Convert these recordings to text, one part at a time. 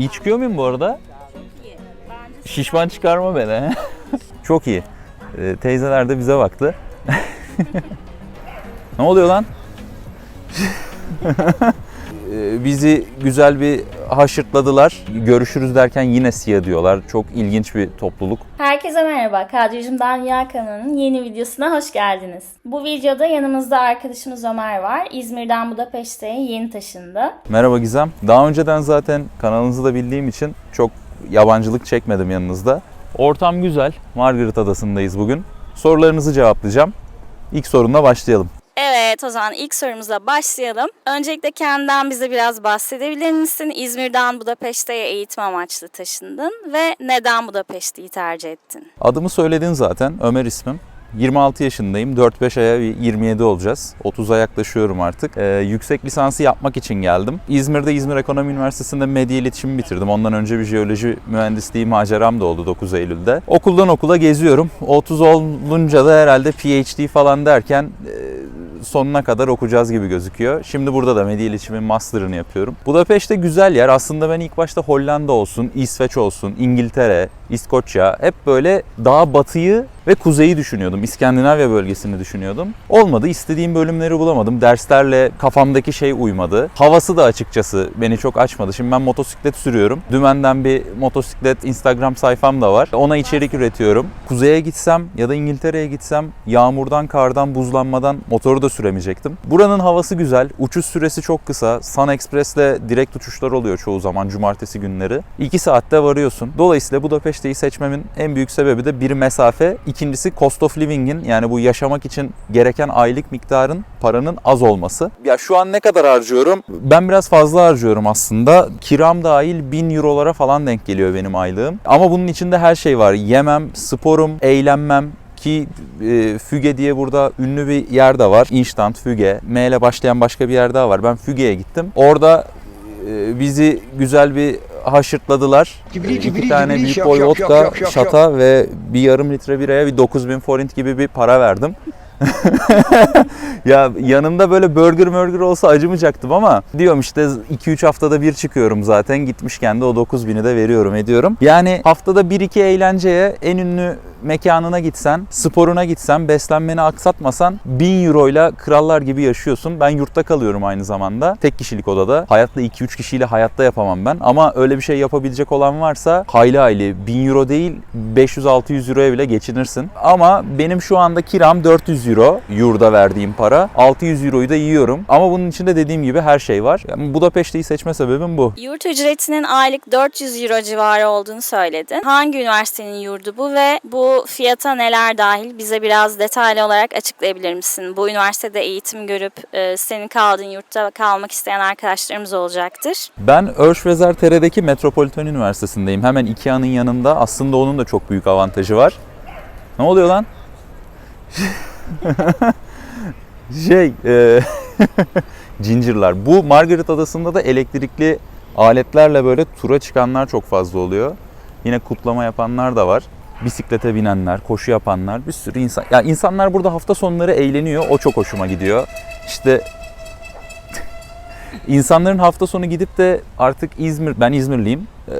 İyi çıkıyor muyum bu arada? Şişman çıkarma beni. Çok iyi. Ee, teyzeler de bize baktı. ne oluyor lan? Ee, Bizi güzel bir haşırtladılar. Görüşürüz derken yine siyah diyorlar. Çok ilginç bir topluluk. Herkese merhaba. Kadrajımdan Rüya kanalının yeni videosuna hoş geldiniz. Bu videoda yanımızda arkadaşımız Ömer var. İzmir'den Budapeşte'ye yeni taşındı. Merhaba Gizem. Daha önceden zaten kanalınızı da bildiğim için çok yabancılık çekmedim yanınızda. Ortam güzel. Margaret Adası'ndayız bugün. Sorularınızı cevaplayacağım. İlk sorunla başlayalım. Evet o zaman ilk sorumuza başlayalım. Öncelikle kendinden bize biraz bahsedebilir misin? İzmir'den Budapeşte'ye eğitim amaçlı taşındın ve neden Budapeşte'yi tercih ettin? Adımı söyledin zaten. Ömer ismim. 26 yaşındayım. 4-5 aya bir 27 olacağız. 30'a yaklaşıyorum artık. Ee, yüksek lisansı yapmak için geldim. İzmir'de İzmir Ekonomi Üniversitesi'nde medya iletişimi bitirdim. Ondan önce bir jeoloji mühendisliği maceram da oldu 9 Eylül'de. Okuldan okula geziyorum. 30 olunca da herhalde PhD falan derken e, sonuna kadar okuyacağız gibi gözüküyor. Şimdi burada da medya iletişimi master'ını yapıyorum. Budapeşte güzel yer. Aslında ben ilk başta Hollanda olsun, İsveç olsun, İngiltere, İskoçya hep böyle daha batıyı ve kuzeyi düşünüyordum. İskandinavya bölgesini düşünüyordum. Olmadı. İstediğim bölümleri bulamadım. Derslerle kafamdaki şey uymadı. Havası da açıkçası beni çok açmadı. Şimdi ben motosiklet sürüyorum. Dümenden bir motosiklet Instagram sayfam da var. Ona içerik üretiyorum. Kuzeye gitsem ya da İngiltere'ye gitsem yağmurdan, kardan, buzlanmadan motoru da süremeyecektim. Buranın havası güzel. Uçuş süresi çok kısa. Sun Express'le direkt uçuşlar oluyor çoğu zaman cumartesi günleri. 2 saatte varıyorsun. Dolayısıyla Budapeşte'yi seçmemin en büyük sebebi de bir mesafe. İkincisi cost of living'in yani bu yaşamak için gereken aylık miktarın paranın az olması. Ya şu an ne kadar harcıyorum? Ben biraz fazla harcıyorum aslında. Kiram dahil 1000 eurolara falan denk geliyor benim aylığım. Ama bunun içinde her şey var. Yemem, sporum, eğlenmem, ki e, Füge diye burada ünlü bir yer de var. Instant Füge. M ile başlayan başka bir yer daha var. Ben Füge'ye gittim. Orada e, bizi güzel bir haşırtladılar. Cibili İki cibili tane cibili büyük şak boy şak vodka, şak şak şak şata ve bir yarım litre biraya bir 9000 forint gibi bir para verdim. ya yanımda böyle burger burger olsa acımayacaktım ama diyorum işte 2-3 haftada bir çıkıyorum zaten gitmişken de o 9000'i de veriyorum ediyorum. Yani haftada 1-2 eğlenceye en ünlü mekanına gitsen, sporuna gitsen, beslenmeni aksatmasan 1000 euroyla krallar gibi yaşıyorsun. Ben yurtta kalıyorum aynı zamanda. Tek kişilik odada. Hayatta 2-3 kişiyle hayatta yapamam ben. Ama öyle bir şey yapabilecek olan varsa hayli hayli 1000 euro değil 500-600 euroya bile geçinirsin. Ama benim şu anda kiram 400 euro yurda verdiğim para. 600 euroyu da yiyorum. Ama bunun içinde dediğim gibi her şey var. Yani Budapeşte'yi seçme sebebim bu. Yurt ücretinin aylık 400 euro civarı olduğunu söyledin. Hangi üniversitenin yurdu bu ve bu fiyata neler dahil bize biraz detaylı olarak açıklayabilir misin? Bu üniversitede eğitim görüp e, senin kaldığın yurtta kalmak isteyen arkadaşlarımız olacaktır. Ben Örşvezertere'deki Metropolitan Üniversitesi'ndeyim. Hemen Ikea'nın yanında. Aslında onun da çok büyük avantajı var. Ne oluyor lan? şey, e, Ginger Bu Margaret Adası'nda da elektrikli aletlerle böyle tura çıkanlar çok fazla oluyor. Yine kutlama yapanlar da var. Bisiklete binenler, koşu yapanlar, bir sürü insan. Ya insanlar burada hafta sonları eğleniyor. O çok hoşuma gidiyor. İşte İnsanların hafta sonu gidip de artık İzmir, ben İzmirliyim. Ee,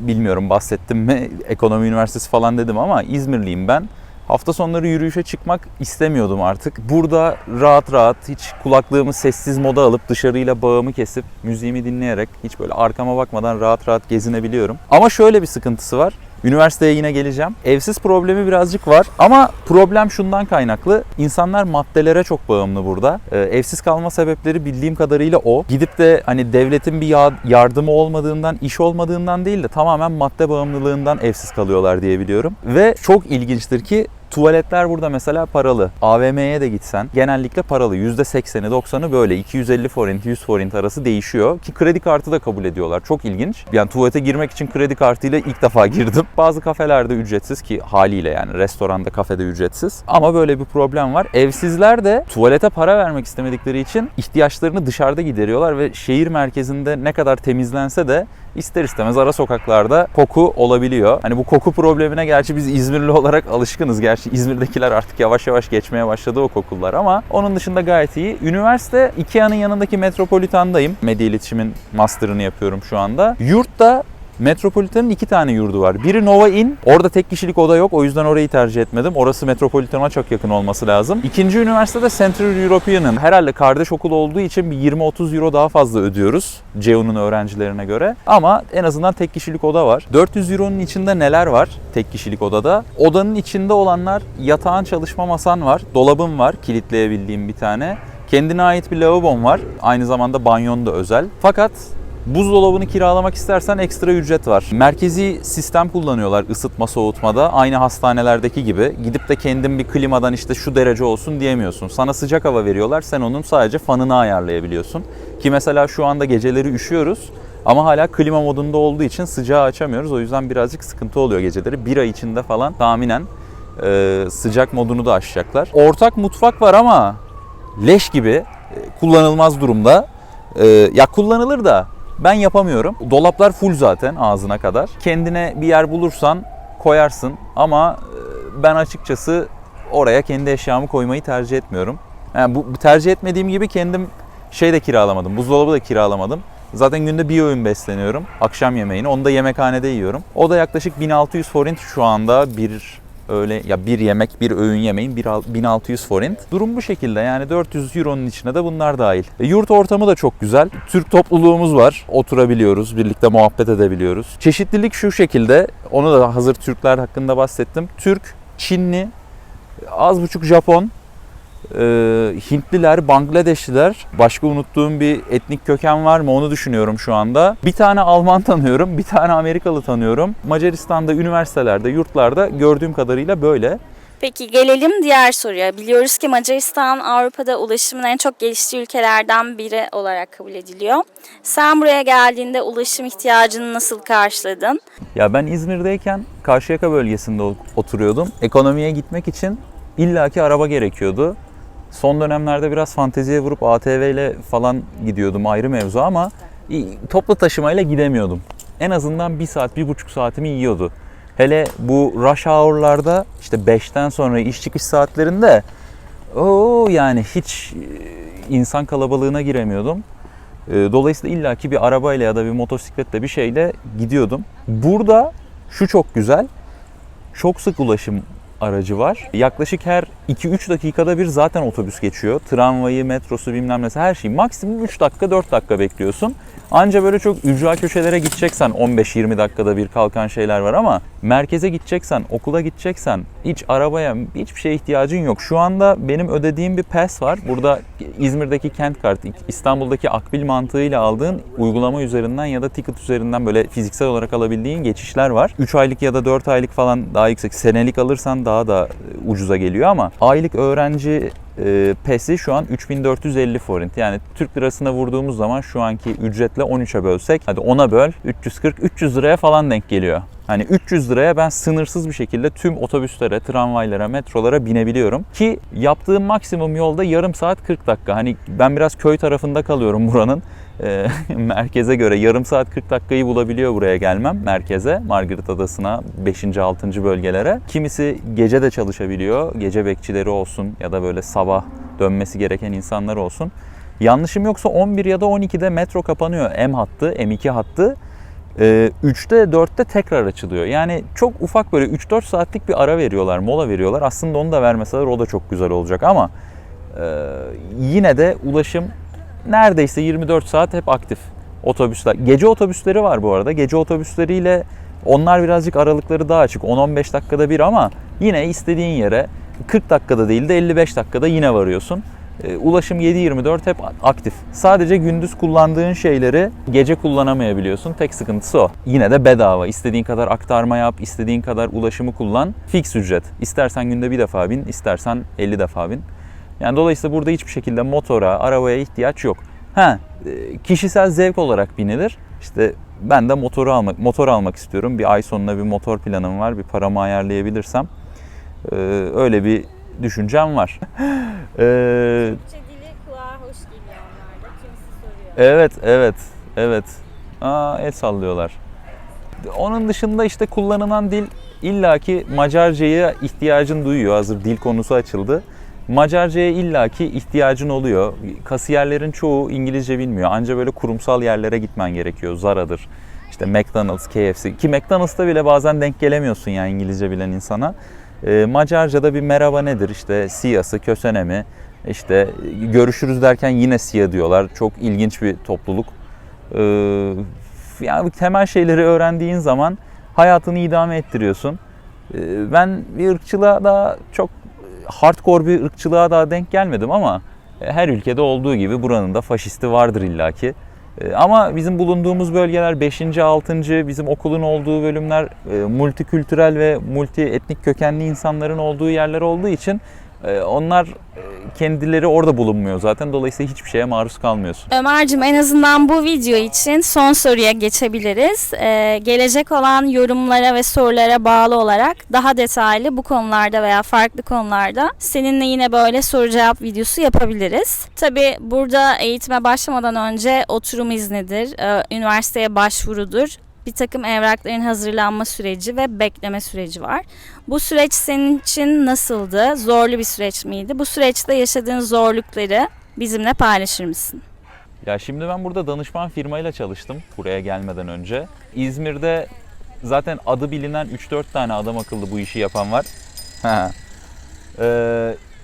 bilmiyorum bahsettim mi, ekonomi üniversitesi falan dedim ama İzmirliyim ben. Hafta sonları yürüyüşe çıkmak istemiyordum artık. Burada rahat rahat hiç kulaklığımı sessiz moda alıp dışarıyla bağımı kesip müziğimi dinleyerek hiç böyle arkama bakmadan rahat rahat gezinebiliyorum. Ama şöyle bir sıkıntısı var. Üniversiteye yine geleceğim. Evsiz problemi birazcık var ama problem şundan kaynaklı. İnsanlar maddelere çok bağımlı burada. Ee, evsiz kalma sebepleri bildiğim kadarıyla o. Gidip de hani devletin bir ya- yardımı olmadığından, iş olmadığından değil de tamamen madde bağımlılığından evsiz kalıyorlar diye biliyorum. Ve çok ilginçtir ki Tuvaletler burada mesela paralı. AVM'ye de gitsen genellikle paralı. %80'i 90'ı böyle 250 forint 100 forint arası değişiyor. Ki kredi kartı da kabul ediyorlar. Çok ilginç. Yani tuvalete girmek için kredi kartıyla ilk defa girdim. Bazı kafelerde ücretsiz ki haliyle yani restoranda kafede ücretsiz. Ama böyle bir problem var. Evsizler de tuvalete para vermek istemedikleri için ihtiyaçlarını dışarıda gideriyorlar ve şehir merkezinde ne kadar temizlense de ister istemez ara sokaklarda koku olabiliyor. Hani bu koku problemine gerçi biz İzmirli olarak alışkınız. Gerçi İzmir'dekiler artık yavaş yavaş geçmeye başladı o kokular ama onun dışında gayet iyi. Üniversite Ikea'nın yanındaki Metropolitan'dayım. Medya iletişimin master'ını yapıyorum şu anda. Yurtta Metropolitan'ın iki tane yurdu var. Biri Nova Inn. Orada tek kişilik oda yok. O yüzden orayı tercih etmedim. Orası Metropolitan'a çok yakın olması lazım. İkinci üniversitede Central European'ın herhalde kardeş okul olduğu için bir 20-30 euro daha fazla ödüyoruz. CEU'nun öğrencilerine göre. Ama en azından tek kişilik oda var. 400 euronun içinde neler var tek kişilik odada? Odanın içinde olanlar yatağın çalışma masan var. Dolabın var. Kilitleyebildiğim bir tane. Kendine ait bir lavabon var. Aynı zamanda banyon da özel. Fakat Buzdolabını kiralamak istersen ekstra ücret var. Merkezi sistem kullanıyorlar ısıtma soğutmada. Aynı hastanelerdeki gibi. Gidip de kendin bir klimadan işte şu derece olsun diyemiyorsun. Sana sıcak hava veriyorlar. Sen onun sadece fanını ayarlayabiliyorsun. Ki mesela şu anda geceleri üşüyoruz. Ama hala klima modunda olduğu için sıcağı açamıyoruz. O yüzden birazcık sıkıntı oluyor geceleri. Bir ay içinde falan tahminen e, sıcak modunu da aşacaklar. Ortak mutfak var ama leş gibi e, kullanılmaz durumda. E, ya kullanılır da ben yapamıyorum. Dolaplar full zaten ağzına kadar. Kendine bir yer bulursan koyarsın ama e, ben açıkçası oraya kendi eşyamı koymayı tercih etmiyorum. Yani bu tercih etmediğim gibi kendim şey de kiralamadım. Buzdolabı da kiralamadım. Zaten günde bir öğün besleniyorum. Akşam yemeğini. Onu da yemekhanede yiyorum. O da yaklaşık 1600 forint şu anda bir öyle ya bir yemek bir öğün yemeğin bir al- 1600 forint. Durum bu şekilde yani 400 euronun içine de bunlar dahil. E, yurt ortamı da çok güzel. Türk topluluğumuz var. Oturabiliyoruz, birlikte muhabbet edebiliyoruz. Çeşitlilik şu şekilde. Onu da hazır Türkler hakkında bahsettim. Türk, Çinli, az buçuk Japon, e, Hintliler, Bangladeşliler. Başka unuttuğum bir etnik köken var mı onu düşünüyorum şu anda. Bir tane Alman tanıyorum, bir tane Amerikalı tanıyorum. Macaristan'da, üniversitelerde, yurtlarda gördüğüm kadarıyla böyle. Peki gelelim diğer soruya. Biliyoruz ki Macaristan Avrupa'da ulaşımın en çok geliştiği ülkelerden biri olarak kabul ediliyor. Sen buraya geldiğinde ulaşım ihtiyacını nasıl karşıladın? Ya ben İzmir'deyken Karşıyaka bölgesinde oturuyordum. Ekonomiye gitmek için illaki araba gerekiyordu. Son dönemlerde biraz fanteziye vurup ATV ile falan gidiyordum ayrı mevzu ama toplu taşımayla gidemiyordum. En azından bir saat, bir buçuk saatimi yiyordu. Hele bu rush hour'larda işte 5'ten sonra iş çıkış saatlerinde o yani hiç e, insan kalabalığına giremiyordum. E, Dolayısıyla illaki bir arabayla ya da bir motosikletle bir şeyle gidiyordum. Burada şu çok güzel. Çok sık ulaşım aracı var. Yaklaşık her 2-3 dakikada bir zaten otobüs geçiyor. Tramvayı, metrosu bilmem nesi her şey. Maksimum 3 dakika 4 dakika bekliyorsun. Anca böyle çok ücra köşelere gideceksen 15-20 dakikada bir kalkan şeyler var ama merkeze gideceksen, okula gideceksen hiç arabaya hiçbir şeye ihtiyacın yok. Şu anda benim ödediğim bir pass var. Burada İzmir'deki kent kart, İstanbul'daki akbil mantığıyla aldığın uygulama üzerinden ya da ticket üzerinden böyle fiziksel olarak alabildiğin geçişler var. 3 aylık ya da 4 aylık falan daha yüksek. Senelik alırsan daha da e, ucuza geliyor ama aylık öğrenci e, PES'i şu an 3450 forint. Yani Türk lirasına vurduğumuz zaman şu anki ücretle 13'e bölsek hadi 10'a böl 340 300 liraya falan denk geliyor. Hani 300 liraya ben sınırsız bir şekilde tüm otobüslere, tramvaylara, metrolara binebiliyorum. Ki yaptığım maksimum yolda yarım saat 40 dakika. Hani ben biraz köy tarafında kalıyorum buranın. Ee, merkeze göre yarım saat 40 dakikayı bulabiliyor buraya gelmem merkeze. Margaret Adası'na 5. 6. bölgelere. Kimisi gece de çalışabiliyor. Gece bekçileri olsun ya da böyle sabah dönmesi gereken insanlar olsun. Yanlışım yoksa 11 ya da 12'de metro kapanıyor. M hattı, M2 hattı. Ee, 3'te 4'te tekrar açılıyor. Yani çok ufak böyle 3-4 saatlik bir ara veriyorlar, mola veriyorlar. Aslında onu da vermeseler o da çok güzel olacak ama e, yine de ulaşım neredeyse 24 saat hep aktif. Otobüsler. Gece otobüsleri var bu arada. Gece otobüsleriyle onlar birazcık aralıkları daha açık. 10-15 dakikada bir ama yine istediğin yere 40 dakikada değil de 55 dakikada yine varıyorsun. E, Ulaşım 7-24 hep aktif. Sadece gündüz kullandığın şeyleri gece kullanamayabiliyorsun. Tek sıkıntısı o. Yine de bedava. İstediğin kadar aktarma yap, istediğin kadar ulaşımı kullan. Fix ücret. İstersen günde bir defa bin, istersen 50 defa bin. Yani dolayısıyla burada hiçbir şekilde motora, arabaya ihtiyaç yok. Ha, e, kişisel zevk olarak binilir. İşte ben de motoru almak, motor almak istiyorum. Bir ay sonuna bir motor planım var. Bir paramı ayarlayabilirsem. e, öyle bir düşüncem var. E, Türkçe dili kulağa hoş geliyor onlarda. Kimisi soruyor. Evet, evet, evet. Aa el sallıyorlar. Onun dışında işte kullanılan dil illaki Macarca'ya ihtiyacın duyuyor. Hazır dil konusu açıldı. Macarca'ya illaki ihtiyacın oluyor. Kasiyerlerin çoğu İngilizce bilmiyor. Anca böyle kurumsal yerlere gitmen gerekiyor. Zara'dır. İşte McDonald's, KFC. Ki McDonald's'ta bile bazen denk gelemiyorsun ya İngilizce bilen insana. Ee, Macarca'da bir merhaba nedir? İşte siyası, kösene mi? İşte görüşürüz derken yine siya diyorlar. Çok ilginç bir topluluk. Ee, yani temel şeyleri öğrendiğin zaman hayatını idame ettiriyorsun. Ee, Ben bir ırkçılığa da çok hardcore bir ırkçılığa daha denk gelmedim ama her ülkede olduğu gibi buranın da faşisti vardır illaki. E, Ama bizim bulunduğumuz bölgeler 5. 6. bizim okulun olduğu bölümler e, multikültürel ve multi etnik kökenli insanların olduğu yerler olduğu için onlar e, kendileri orada bulunmuyor zaten. Dolayısıyla hiçbir şeye maruz kalmıyorsun. Ömer'cim en azından bu video için son soruya geçebiliriz. Ee, gelecek olan yorumlara ve sorulara bağlı olarak daha detaylı bu konularda veya farklı konularda seninle yine böyle soru cevap videosu yapabiliriz. Tabi burada eğitime başlamadan önce oturum iznidir, e, üniversiteye başvurudur. Bir takım evrakların hazırlanma süreci ve bekleme süreci var. Bu süreç senin için nasıldı? Zorlu bir süreç miydi? Bu süreçte yaşadığın zorlukları bizimle paylaşır mısın? Ya şimdi ben burada danışman firmayla çalıştım buraya gelmeden önce. İzmir'de zaten adı bilinen 3-4 tane adam akıllı bu işi yapan var.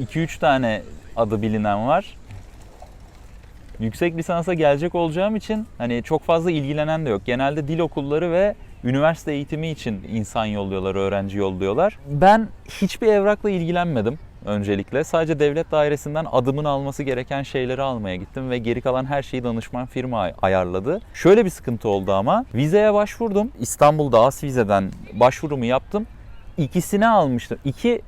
2-3 tane adı bilinen var. Yüksek lisansa gelecek olacağım için hani çok fazla ilgilenen de yok. Genelde dil okulları ve üniversite eğitimi için insan yolluyorlar, öğrenci yolluyorlar. Ben hiçbir evrakla ilgilenmedim öncelikle. Sadece devlet dairesinden adımın alması gereken şeyleri almaya gittim ve geri kalan her şeyi danışman firma ay- ayarladı. Şöyle bir sıkıntı oldu ama vizeye başvurdum. İstanbul'da As Vize'den başvurumu yaptım. İkisini almıştım. 2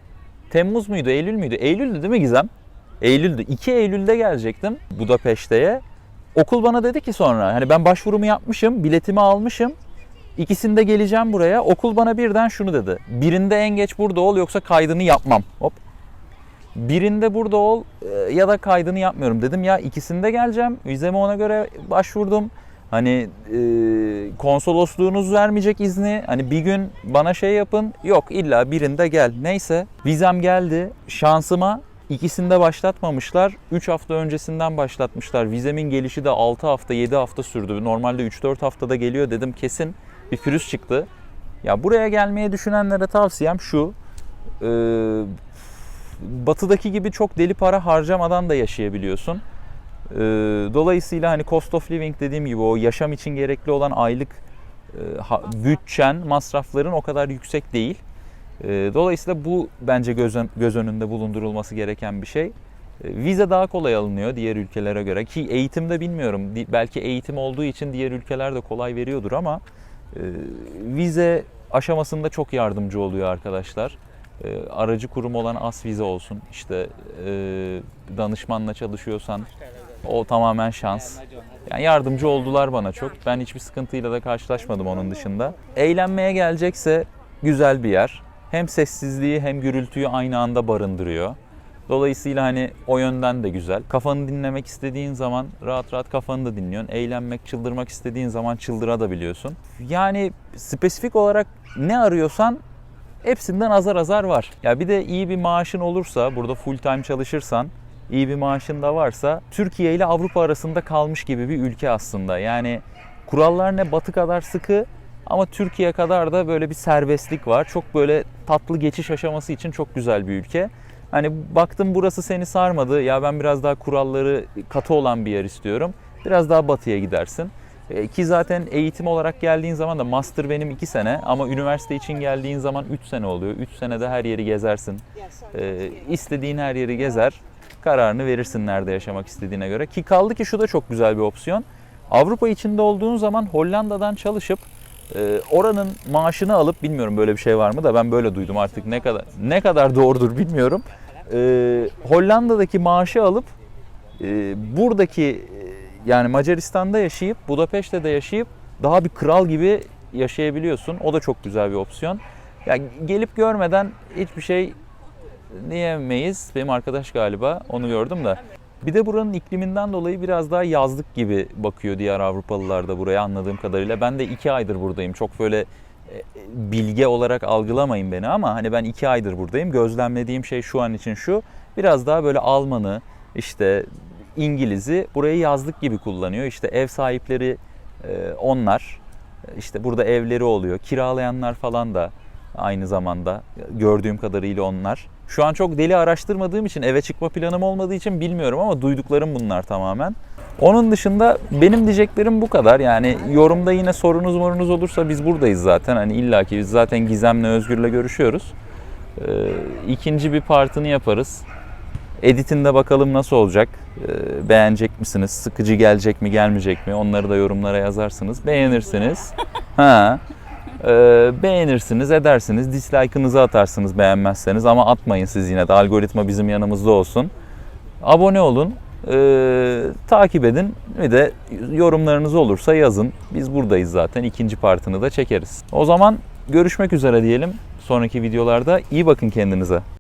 Temmuz muydu, Eylül müydü? Eylül'dü değil mi Gizem? Eylül'dü. 2 Eylül'de gelecektim Budapeşte'ye. Okul bana dedi ki sonra hani ben başvurumu yapmışım, biletimi almışım. İkisinde geleceğim buraya. Okul bana birden şunu dedi. Birinde en geç burada ol yoksa kaydını yapmam. Hop. Birinde burada ol e, ya da kaydını yapmıyorum dedim. Ya ikisinde geleceğim. Vizeme ona göre başvurdum. Hani e, konsolosluğunuz vermeyecek izni. Hani bir gün bana şey yapın. Yok illa birinde gel. Neyse vizem geldi. Şansıma ikisinde başlatmamışlar. 3 hafta öncesinden başlatmışlar. Vizemin gelişi de 6 hafta 7 hafta sürdü. Normalde 3-4 haftada geliyor dedim kesin bir pürüz çıktı. Ya buraya gelmeye düşünenlere tavsiyem şu. e, batıdaki gibi çok deli para harcamadan da yaşayabiliyorsun. Ee, Dolayısıyla hani cost of living dediğim gibi o yaşam için gerekli olan aylık e, ha- bütçen, masrafların o kadar yüksek değil. Ee, Dolayısıyla bu bence göz, göz önünde bulundurulması gereken bir şey. Ee, Vize daha kolay alınıyor diğer ülkelere göre ki eğitimde bilmiyorum. Belki eğitim olduğu için diğer ülkeler de kolay veriyordur ama e, vize aşamasında çok yardımcı oluyor arkadaşlar. E, aracı kurum olan As Vize olsun. İşte e, danışmanla çalışıyorsan o tamamen şans. Yani yardımcı oldular bana çok. Ben hiçbir sıkıntıyla da karşılaşmadım onun dışında. Eğlenmeye gelecekse güzel bir yer. Hem sessizliği hem gürültüyü aynı anda barındırıyor. Dolayısıyla hani o yönden de güzel. Kafanı dinlemek istediğin zaman rahat rahat kafanı da dinliyorsun. Eğlenmek, çıldırmak istediğin zaman çıldırabiliyorsun. Yani spesifik olarak ne arıyorsan hepsinden azar azar var. Ya bir de iyi bir maaşın olursa, burada full time çalışırsan, iyi bir maaşın da varsa Türkiye ile Avrupa arasında kalmış gibi bir ülke aslında. Yani kurallar ne batı kadar sıkı ama Türkiye kadar da böyle bir serbestlik var. Çok böyle tatlı geçiş aşaması için çok güzel bir ülke. Hani baktım burası seni sarmadı. Ya ben biraz daha kuralları katı olan bir yer istiyorum. Biraz daha batıya gidersin. E, Ki zaten eğitim olarak geldiğin zaman da master benim 2 sene ama üniversite için geldiğin zaman 3 sene oluyor. 3 senede her yeri gezersin. E, istediğin her yeri gezer. Kararını verirsin nerede yaşamak istediğine göre. Ki kaldı ki şu da çok güzel bir opsiyon. Avrupa içinde olduğun zaman Hollanda'dan çalışıp e, oranın maaşını alıp bilmiyorum böyle bir şey var mı da ben böyle duydum artık ne kadar ne kadar doğrudur bilmiyorum. E, Hollanda'daki maaşı alıp e, buradaki e, yani Macaristan'da yaşayıp Budapeşte'de yaşayıp daha bir kral gibi yaşayabiliyorsun. O da çok güzel bir opsiyon. Ya gelip görmeden hiçbir şey diyemeyiz. Benim arkadaş galiba onu gördüm de. Bir de buranın ikliminden dolayı biraz daha yazlık gibi bakıyor diğer Avrupalılar da buraya anladığım kadarıyla. Ben de iki aydır buradayım. Çok böyle e, bilge olarak algılamayın beni ama hani ben iki aydır buradayım. Gözlemlediğim şey şu an için şu. Biraz daha böyle Almanı, işte İngiliz'i burayı yazlık gibi kullanıyor. İşte ev sahipleri e, onlar. İşte burada evleri oluyor. Kiralayanlar falan da aynı zamanda gördüğüm kadarıyla onlar. Şu an çok deli araştırmadığım için eve çıkma planım olmadığı için bilmiyorum ama duyduklarım bunlar tamamen. Onun dışında benim diyeceklerim bu kadar. Yani yorumda yine sorunuz morunuz olursa biz buradayız zaten. Hani illaki biz zaten Gizem'le Özgür'le görüşüyoruz. Ee, ikinci bir partını yaparız. Editinde bakalım nasıl olacak. Ee, beğenecek misiniz? Sıkıcı gelecek mi gelmeyecek mi? Onları da yorumlara yazarsınız. Beğenirsiniz. Ha. Ee, beğenirsiniz, edersiniz. Dislike'ınızı atarsınız beğenmezseniz ama atmayın siz yine de. Algoritma bizim yanımızda olsun. Abone olun. ee, takip edin ve de yorumlarınız olursa yazın. Biz buradayız zaten. İkinci partını da çekeriz. O zaman görüşmek üzere diyelim sonraki videolarda. İyi bakın kendinize.